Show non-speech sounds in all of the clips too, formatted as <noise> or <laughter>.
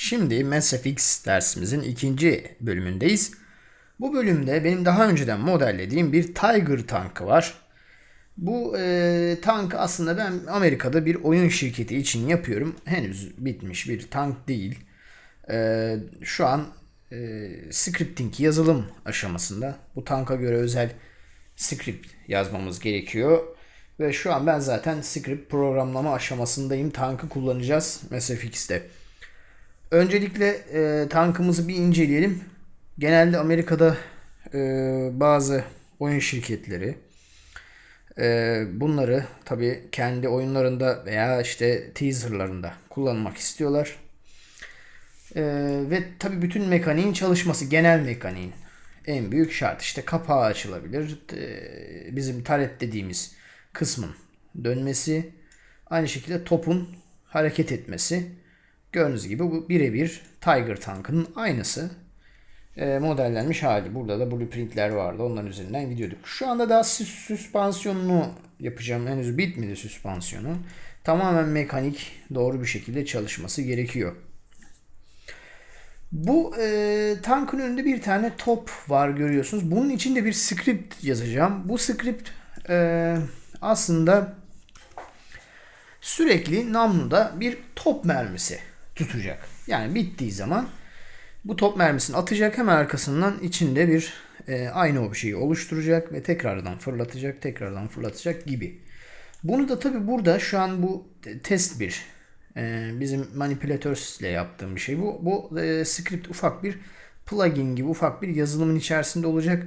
Şimdi Effect dersimizin ikinci bölümündeyiz. Bu bölümde benim daha önceden modellediğim bir Tiger tankı var. Bu e, tank aslında ben Amerika'da bir oyun şirketi için yapıyorum. Henüz bitmiş bir tank değil. E, şu an e, scripting yazılım aşamasında. Bu tanka göre özel script yazmamız gerekiyor. Ve şu an ben zaten script programlama aşamasındayım. Tankı kullanacağız Effect'te. Öncelikle e, tankımızı bir inceleyelim. Genelde Amerika'da e, bazı oyun şirketleri e, bunları tabii kendi oyunlarında veya işte teaserlarında kullanmak istiyorlar. E, ve tabii bütün mekaniğin çalışması, genel mekaniğin en büyük şart. işte kapağı açılabilir. E, bizim taret dediğimiz kısmın dönmesi. Aynı şekilde topun hareket etmesi. Gördüğünüz gibi bu birebir Tiger tankının aynısı. E, modellenmiş hali. Burada da blueprintler vardı. Onların üzerinden gidiyorduk. Şu anda daha süs, süspansiyonunu yapacağım. Henüz bitmedi süspansiyonu. Tamamen mekanik doğru bir şekilde çalışması gerekiyor. Bu e, tankın önünde bir tane top var görüyorsunuz. Bunun içinde bir script yazacağım. Bu script e, aslında sürekli namluda bir top mermisi tutacak. Yani bittiği zaman bu top mermisini atacak hemen arkasından içinde bir e, aynı objeyi oluşturacak ve tekrardan fırlatacak, tekrardan fırlatacak gibi. Bunu da tabi burada şu an bu test bir e, bizim manipülatörsle yaptığım bir şey. Bu, bu e, script ufak bir plugin gibi ufak bir yazılımın içerisinde olacak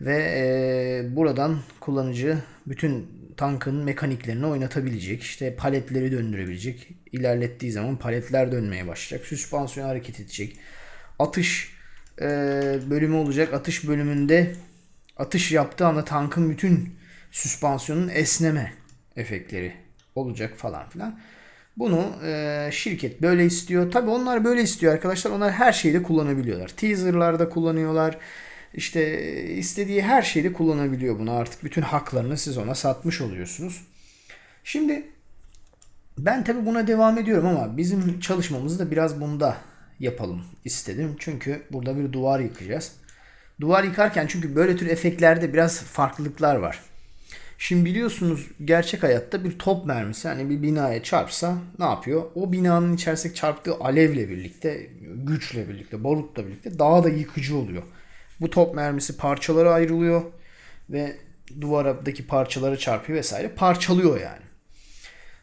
ve e, buradan kullanıcı bütün tankın mekaniklerini oynatabilecek. İşte paletleri döndürebilecek. İlerlettiği zaman paletler dönmeye başlayacak. Süspansiyon hareket edecek. Atış e, bölümü olacak. Atış bölümünde atış yaptığı anda tankın bütün süspansiyonun esneme efektleri olacak falan filan. Bunu e, şirket böyle istiyor. Tabi onlar böyle istiyor arkadaşlar. Onlar her şeyde kullanabiliyorlar. Teaser'larda kullanıyorlar. İşte istediği her şeyde kullanabiliyor bunu. Artık bütün haklarını siz ona satmış oluyorsunuz. Şimdi ben tabi buna devam ediyorum ama bizim çalışmamızı da biraz bunda yapalım istedim. Çünkü burada bir duvar yıkacağız. Duvar yıkarken çünkü böyle tür efektlerde biraz farklılıklar var. Şimdi biliyorsunuz gerçek hayatta bir top mermisi hani bir binaya çarpsa ne yapıyor? O binanın içerisindeki çarptığı alevle birlikte, güçle birlikte, barutla birlikte daha da yıkıcı oluyor. Bu top mermisi parçalara ayrılıyor ve duvardaki parçaları çarpıyor vesaire. Parçalıyor yani.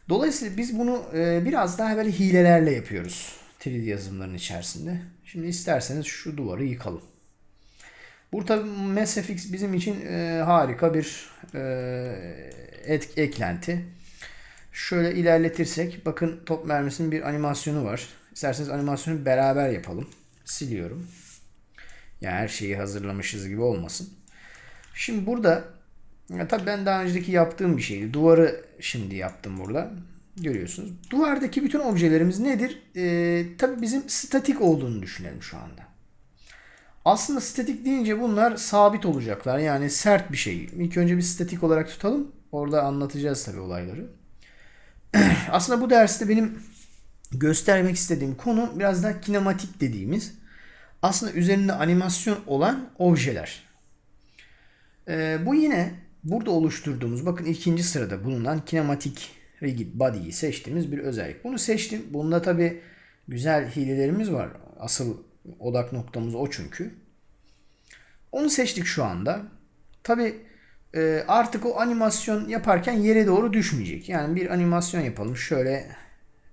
Dolayısıyla biz bunu e, biraz daha böyle hilelerle yapıyoruz. 3D yazılımların içerisinde. Şimdi isterseniz şu duvarı yıkalım. Burada Mass Effect bizim için e, harika bir e, et, eklenti. Şöyle ilerletirsek bakın top mermisinin bir animasyonu var. İsterseniz animasyonu beraber yapalım. Siliyorum. Yani her şeyi hazırlamışız gibi olmasın. Şimdi burada ya tabii ben daha önceki yaptığım bir şeydi. Duvarı şimdi yaptım burada. Görüyorsunuz. Duvardaki bütün objelerimiz nedir? Ee, tabii bizim statik olduğunu düşünelim şu anda. Aslında statik deyince bunlar sabit olacaklar. Yani sert bir şey. İlk önce bir statik olarak tutalım. Orada anlatacağız tabii olayları. <clears throat> Aslında bu derste benim göstermek istediğim konu biraz daha kinematik dediğimiz aslında üzerinde animasyon olan objeler. Ee, bu yine burada oluşturduğumuz bakın ikinci sırada bulunan kinematik rigid body'yi seçtiğimiz bir özellik. Bunu seçtim. Bunda tabi güzel hilelerimiz var. Asıl odak noktamız o çünkü. Onu seçtik şu anda. Tabi e, artık o animasyon yaparken yere doğru düşmeyecek. Yani bir animasyon yapalım. Şöyle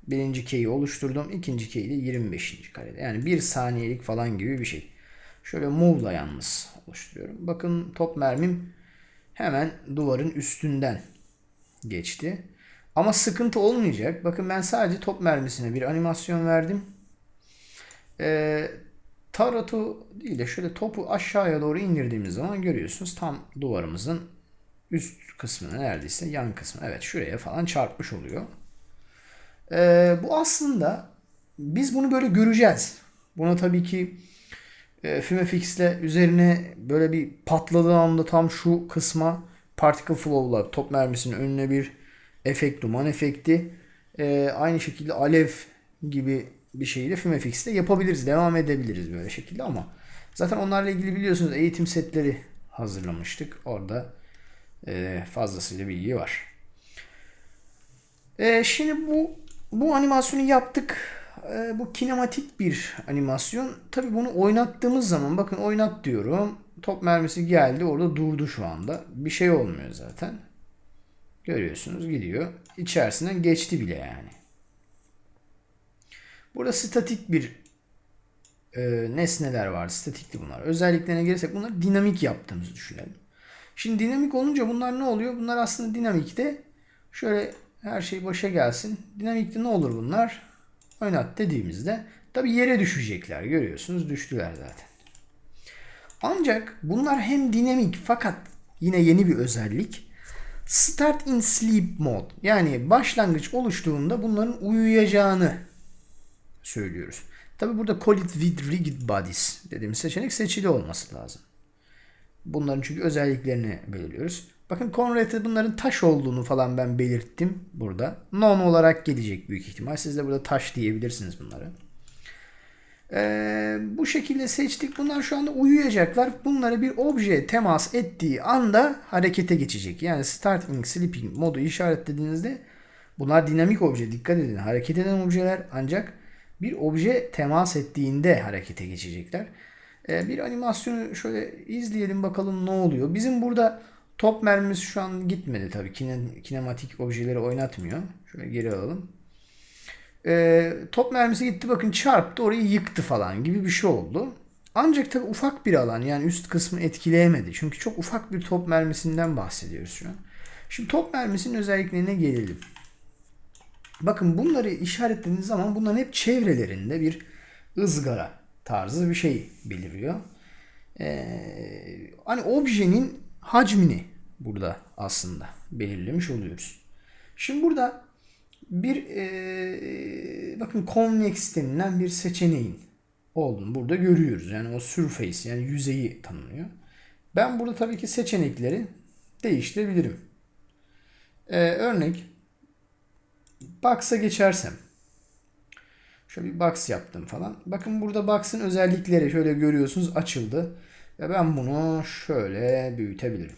birinci key'i oluşturdum. ikinci key'i de 25. karede. Yani bir saniyelik falan gibi bir şey. Şöyle move'la yalnız oluşturuyorum. Bakın top mermim hemen duvarın üstünden geçti. Ama sıkıntı olmayacak. Bakın ben sadece top mermisine bir animasyon verdim. Ee, tarotu değil de şöyle topu aşağıya doğru indirdiğimiz zaman görüyorsunuz tam duvarımızın üst kısmına neredeyse yan kısmı. Evet şuraya falan çarpmış oluyor. Ee, bu aslında biz bunu böyle göreceğiz. Buna tabii ki e, FimeFix'le üzerine böyle bir patladığı anda tam şu kısma particle flow'la top mermisinin önüne bir efekt, duman efekti. E, aynı şekilde alev gibi bir şeyi de FimeFX'te yapabiliriz. Devam edebiliriz böyle şekilde ama zaten onlarla ilgili biliyorsunuz eğitim setleri hazırlamıştık. Orada e, fazlasıyla bilgi var. E, şimdi bu bu animasyonu yaptık. E, bu kinematik bir animasyon. Tabi bunu oynattığımız zaman bakın oynat diyorum. Top mermisi geldi orada durdu şu anda. Bir şey olmuyor zaten. Görüyorsunuz gidiyor. İçerisinden geçti bile yani. Burada statik bir e, nesneler var. Statikli bunlar. Özelliklerine gelirsek bunları dinamik yaptığımızı düşünelim. Şimdi dinamik olunca bunlar ne oluyor? Bunlar aslında dinamikte şöyle her şey başa gelsin. Dinamikte ne olur bunlar? Oynat dediğimizde tabi yere düşecekler. Görüyorsunuz düştüler zaten. Ancak bunlar hem dinamik fakat yine yeni bir özellik. Start in sleep mode yani başlangıç oluştuğunda bunların uyuyacağını söylüyoruz. Tabi burada call it with rigid bodies dediğimiz seçenek seçili olması lazım. Bunların çünkü özelliklerini belirliyoruz. Bakın Conrad'e bunların taş olduğunu falan ben belirttim burada. Non olarak gelecek büyük ihtimal. Siz de burada taş diyebilirsiniz bunları. Ee, bu şekilde seçtik. Bunlar şu anda uyuyacaklar. Bunları bir obje temas ettiği anda harekete geçecek. Yani starting sleeping modu işaretlediğinizde bunlar dinamik obje. Dikkat edin. Hareket eden objeler ancak bir obje temas ettiğinde harekete geçecekler. Ee, bir animasyonu şöyle izleyelim bakalım ne oluyor. Bizim burada top mermimiz şu an gitmedi tabii. Kine, kinematik objeleri oynatmıyor. Şöyle geri alalım. Ee, top mermisi gitti bakın çarptı orayı yıktı falan gibi bir şey oldu. Ancak tabii ufak bir alan yani üst kısmı etkileyemedi. Çünkü çok ufak bir top mermisinden bahsediyoruz şu an. Şimdi top mermisinin özelliklerine gelelim. Bakın bunları işaretlediğiniz zaman bunların hep çevrelerinde bir ızgara tarzı bir şey beliriyor. Ee, hani objenin hacmini burada aslında belirlemiş oluyoruz. Şimdi burada bir e, bakın convex denilen bir seçeneğin olduğunu burada görüyoruz. Yani o surface yani yüzeyi tanımlıyor. Ben burada tabii ki seçenekleri değiştirebilirim. Ee, örnek box'a geçersem şöyle bir box yaptım falan. Bakın burada box'ın özellikleri şöyle görüyorsunuz açıldı. Ve ben bunu şöyle büyütebilirim.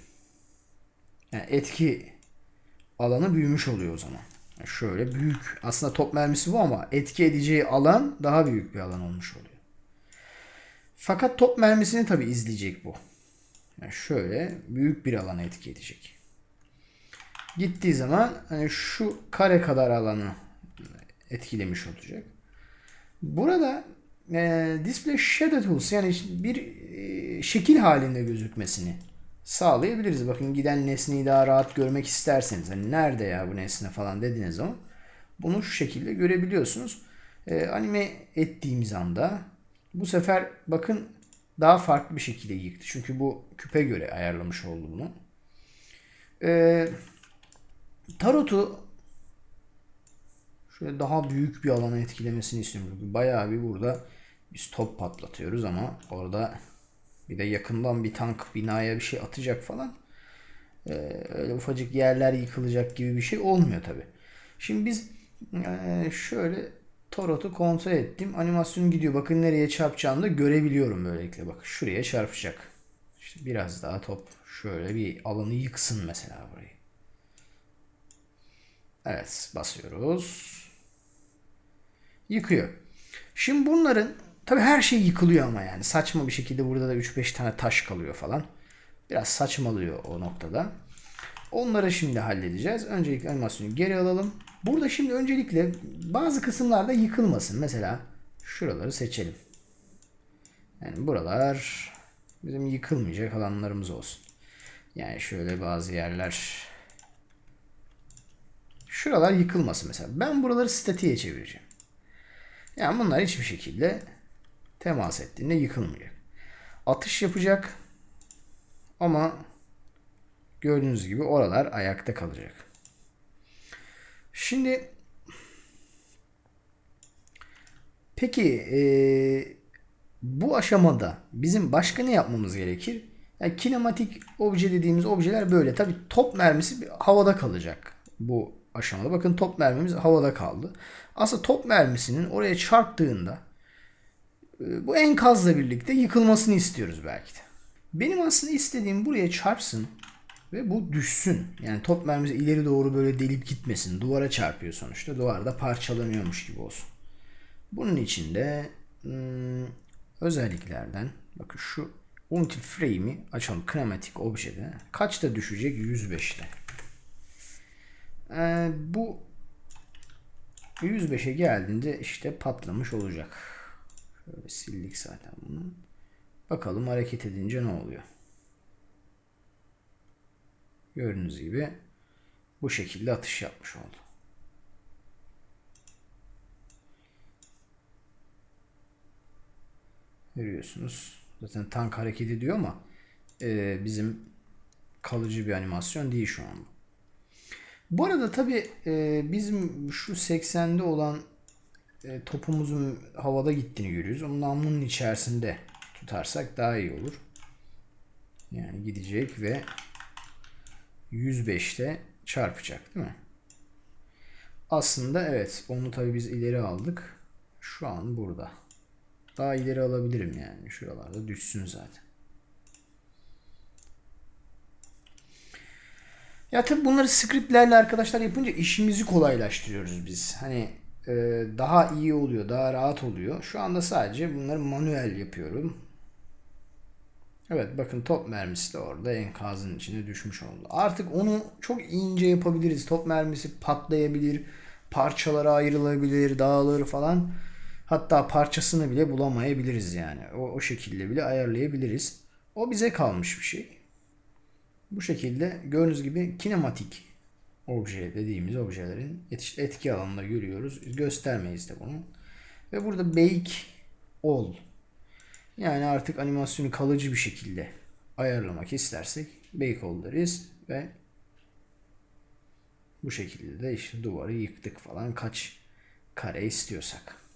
Yani etki alanı büyümüş oluyor o zaman. Yani şöyle büyük. Aslında top mermisi bu ama etki edeceği alan daha büyük bir alan olmuş oluyor. Fakat top mermisini tabi izleyecek bu. Yani şöyle büyük bir alana etki edecek. Gittiği zaman hani şu kare kadar alanı etkilemiş olacak. Burada e, display shadow tools yani bir e, şekil halinde gözükmesini sağlayabiliriz. Bakın giden nesneyi daha rahat görmek isterseniz hani nerede ya bu nesne falan dediğiniz zaman bunu şu şekilde görebiliyorsunuz. E, anime ettiğimiz anda bu sefer bakın daha farklı bir şekilde yıktı. Çünkü bu küpe göre ayarlamış oldu bunu. E, tarotu şöyle daha büyük bir alana etkilemesini istiyorum. Bayağı bir burada biz top patlatıyoruz ama orada bir de yakından bir tank binaya bir şey atacak falan. Ee, öyle ufacık yerler yıkılacak gibi bir şey olmuyor tabi. Şimdi biz e, şöyle Torot'u kontrol ettim. Animasyon gidiyor. Bakın nereye çarpacağını da görebiliyorum böylelikle. Bak şuraya çarpacak. İşte biraz daha top şöyle bir alanı yıksın mesela burayı. Evet basıyoruz. Yıkıyor. Şimdi bunların tabi her şey yıkılıyor ama yani saçma bir şekilde burada da 3-5 tane taş kalıyor falan. Biraz saçmalıyor o noktada. Onları şimdi halledeceğiz. Öncelikle animasyonu geri alalım. Burada şimdi öncelikle bazı kısımlarda yıkılmasın. Mesela şuraları seçelim. Yani buralar bizim yıkılmayacak alanlarımız olsun. Yani şöyle bazı yerler şuralar yıkılmasın mesela. Ben buraları statiğe çevireceğim. Yani bunlar hiçbir şekilde temas ettiğinde yıkılmayacak. Atış yapacak ama gördüğünüz gibi oralar ayakta kalacak. Şimdi peki e, bu aşamada bizim başka ne yapmamız gerekir? Yani kinematik obje dediğimiz objeler böyle. Tabi top mermisi havada kalacak bu aşamada. Bakın top mermimiz havada kaldı. Aslında top mermisinin oraya çarptığında bu enkazla birlikte yıkılmasını istiyoruz belki de. Benim aslında istediğim buraya çarpsın ve bu düşsün. Yani top mermisi ileri doğru böyle delip gitmesin. Duvara çarpıyor sonuçta. Duvarda parçalanıyormuş gibi olsun. Bunun için de hmm, özelliklerden bakın şu Until Frame'i açalım. Kinematik objede. Kaçta düşecek? 105'te. Ee, bu 105'e geldiğinde işte patlamış olacak. Şöyle sildik zaten bunu. Bakalım hareket edince ne oluyor. Gördüğünüz gibi bu şekilde atış yapmış oldu. Görüyorsunuz. Zaten tank hareket ediyor ama e, bizim kalıcı bir animasyon değil şu an. Bu arada tabi e, bizim şu 80'de olan e, topumuzun havada gittiğini görüyoruz. Onu namlunun içerisinde tutarsak daha iyi olur. Yani gidecek ve 105'te çarpacak değil mi? Aslında evet onu tabi biz ileri aldık. Şu an burada. Daha ileri alabilirim yani. Şuralarda düşsün zaten. Ya tabi bunları scriptlerle arkadaşlar yapınca işimizi kolaylaştırıyoruz biz. Hani daha iyi oluyor, daha rahat oluyor. Şu anda sadece bunları manuel yapıyorum. Evet bakın top mermisi de orada enkazın içine düşmüş oldu. Artık onu çok ince yapabiliriz. Top mermisi patlayabilir, parçalara ayrılabilir, dağılır falan. Hatta parçasını bile bulamayabiliriz yani. O, o şekilde bile ayarlayabiliriz. O bize kalmış bir şey. Bu şekilde gördüğünüz gibi kinematik obje dediğimiz objelerin et- etki alanında görüyoruz. Göstermeyiz de bunu. Ve burada bake all yani artık animasyonu kalıcı bir şekilde ayarlamak istersek bake all deriz ve bu şekilde de işte duvarı yıktık falan kaç kare istiyorsak.